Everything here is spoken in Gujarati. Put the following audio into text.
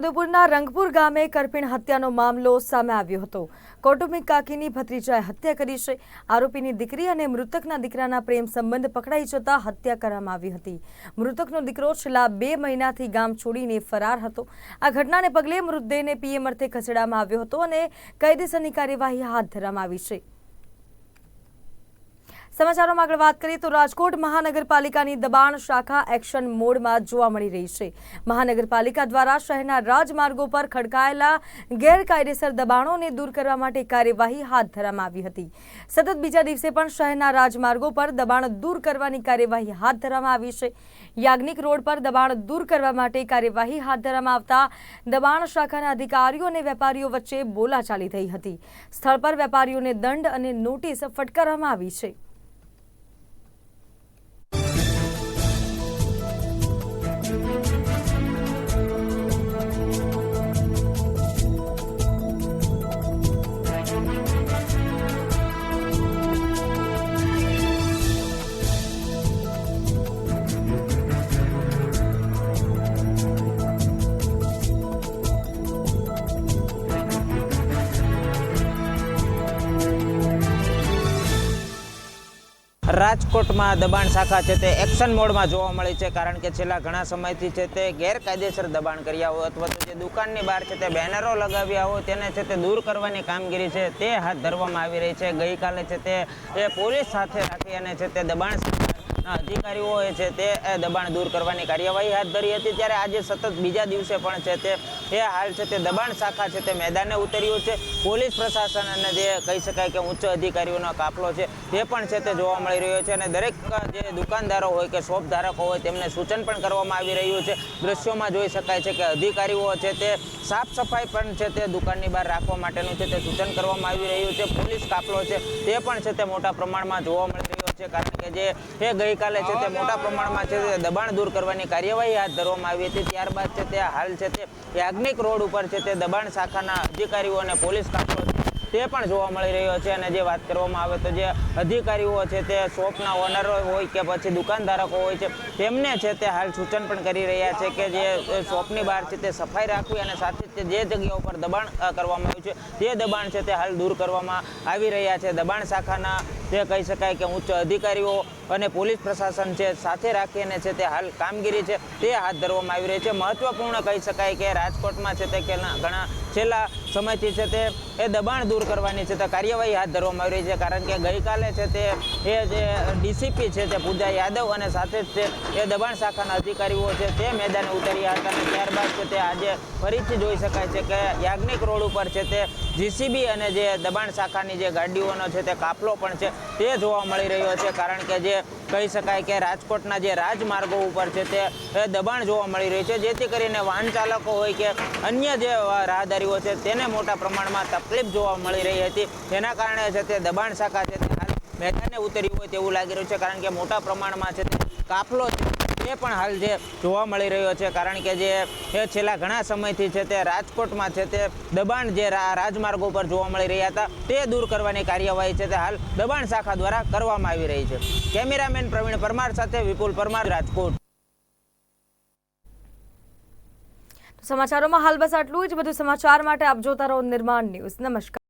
ઉદયપુરના રંગપુર ગામે કરપીણ હત્યાનો મામલો સામે આવ્યો હતો. કૌટુંબિક કાકીની ભત્રીજાએ હત્યા કરી છે. આરોપીની દીકરી અને મૃતકના દીકરાના પ્રેમ સંબંધ પકડાઈ જતા હત્યા કરવામાં આવી હતી. મૃતકનો દીકરો છેલ્લા બે મહિનાથી ગામ છોડીને ફરાર હતો. આ ઘટનાને પગલે મૃતદેહને પીએમ અર્થે ખસેડવામાં આવ્યો હતો અને કાયદેસરની કાર્યવાહી હાથ ધરવામાં આવી છે. સમાચારોમાં આગળ વાત કરીએ તો રાજકોટ મહાનગરપાલિકાની દબાણ શાખા એક્શન મોડમાં જોવા મળી રહી છે. મહાનગરપાલિકા દ્વારા શહેરના રાજમાર્ગો પર ખડકાયેલા ગેરકાયદેસર દબાણોને દૂર કરવા માટે કાર્યવાહી હાથ ધરવામાં આવી હતી. સતત બીજા દિવસે પણ શહેરના રાજમાર્ગો પર દબાણ દૂર કરવાની કાર્યવાહી હાથ ધરવામાં આવી છે. યાજ્ઞિક રોડ પર દબાણ દૂર કરવા માટે કાર્યવાહી હાથ ધરવામાં આવતા દબાણ શાખાના અધિકારીઓ અને વેપારીઓ વચ્ચે બોલાચાલી થઈ હતી. સ્થળ પર વેપારીઓને દંડ અને નોટિસ ફટકારવામાં આવી છે. રાજકોટમાં દબાણ શાખા છે તે એક્શન મોડમાં જોવા મળી છે કારણ કે છેલ્લા ઘણા સમયથી છે તે ગેરકાયદેસર દબાણ કર્યા હોય અથવા તો જે દુકાનની બહાર છે તે બેનરો લગાવ્યા હોય તેને છે તે દૂર કરવાની કામગીરી છે તે હાથ ધરવામાં આવી રહી છે. ગઈકાલે છે તે પોલીસ સાથે રાખી અને છે તે દબાણ અધિકારીઓ છે તે દબાણ દૂર કરવાની કાર્યવાહી હાથ ધરી હતી ત્યારે આજે સતત બીજા દિવસે પણ છે તે એ હાલ છે તે દબાણ શાખા છે તે મેદાને ઉતર્યું છે પોલીસ પ્રશાસન અને જે કહી શકાય કે ઉચ્ચ અધિકારીઓનો કાફલો છે તે પણ છે તે જોવા મળી રહ્યો છે અને દરેક જે દુકાનદારો હોય કે શોપ ધારકો હોય તેમને સૂચન પણ કરવામાં આવી રહ્યું છે દ્રશ્યોમાં જોઈ શકાય છે કે અધિકારીઓ છે તે સાફ સફાઈ પણ છે તે દુકાનની બહાર રાખવા માટેનું છે તે સૂચન કરવામાં આવી રહ્યું છે પોલીસ કાફલો છે તે પણ છે તે મોટા પ્રમાણમાં જોવા મળી રહ્યો છે કારણ કે જે એ ગઈકાલે છે તે મોટા પ્રમાણમાં છે તે દબાણ દૂર કરવાની કાર્યવાહી હાથ ધરવામાં આવી હતી. ત્યારબાદ છે તે હાલ છે તે યાજ્ઞિક રોડ ઉપર છે તે દબાણ શાખાના અધિકારીઓ અને પોલીસ કાફલો છે તે પણ જોવા મળી રહ્યો છે. અને જે વાત કરવામાં આવે તો જે અધિકારીઓ છે તે શોપના ઓનરો હોય કે પછી દુકાનધારકો હોય છે તેમને છે તે હાલ સૂચન પણ કરી રહ્યા છે કે જે શોપની બહાર છે તે સફાઈ રાખવી અને સાથે જ તે જે જગ્યા ઉપર દબાણ કરવામાં આવ્યું છે તે દબાણ છે તે હાલ દૂર કરવામાં આવી રહ્યા છે. દબાણ શાખાના તે કહી શકાય કે ઉચ્ચ અધિકારીઓ અને પોલીસ પ્રશાસન છે, સાથે રાખીને છે તે હાલ કામગીરી છે, તે હાથ ધરવામાં આવી રહી છે. મહત્વપૂર્ણ કહી શકાય કે રાજકોટમાં છે તે ઘણા છેલ્લા સમયથી છે તે એ દબાણ દૂર કરવાની છે તે કાર્યવાહી હાથ ધરવામાં આવી રહી છે. કારણ કે ગઈકાલે છે તે એ જે ડીસીપી છે તે પૂજા યાદવ અને સાથે જ તે એ દબાણ શાખાના અધિકારીઓ છે તે મેદાને ઉતર્યા હતા અને ત્યારબાદ છે તે આજે ફરીથી જોઈ શકાય છે કે યાજ્ઞિક રોડ ઉપર છે તે જીસીબી અને જે દબાણ શાખાની જે ગાડીઓનો છે તે કાફલો પણ છે તે જોવા મળી રહ્યો છે. કારણ કે જે કહી શકાય કે રાજકોટના જે રાજમાર્ગો ઉપર છે તે દબાણ જોવા મળી રહ્યું છે. જેથી કરીને વાહન ચાલકો હોય કે અન્ય જે રાહદારીઓ છે તેને મોટા પ્રમાણમાં તકલીફ જોવા મળી રહી હતી. તેના કારણે છે તે દબાણ શાખા છે તે મેદાને ઉતર્યું હોય તેવું લાગી રહ્યું છે. કારણ કે મોટા પ્રમાણમાં છે તે કાફલો છે તે પણ હાલ જે જોવા મળી રહ્યો છે, કારણ કે જે એ છેલ્લા ઘણા સમયથી છે તે રાજકોટમાં છે તે દબાણ જે રાજમાર્ગો પર જોવા મળી રહ્યા હતા, તે દૂર કરવાની કાર્યવાહી છે તે હાલ દબાણ શાખા દ્વારા કરવામાં આવી રહી છે. કેમેરામેન પ્રવીણ પરમાર સાથે વિપુલ પરમાર, રાજકોટ. સમાચારોમાં હાલ બસ આટલું જ. બધું સમાચાર માટે આપ જોતા રહો નિર્માણ ન્યૂઝ. નમસ્કાર.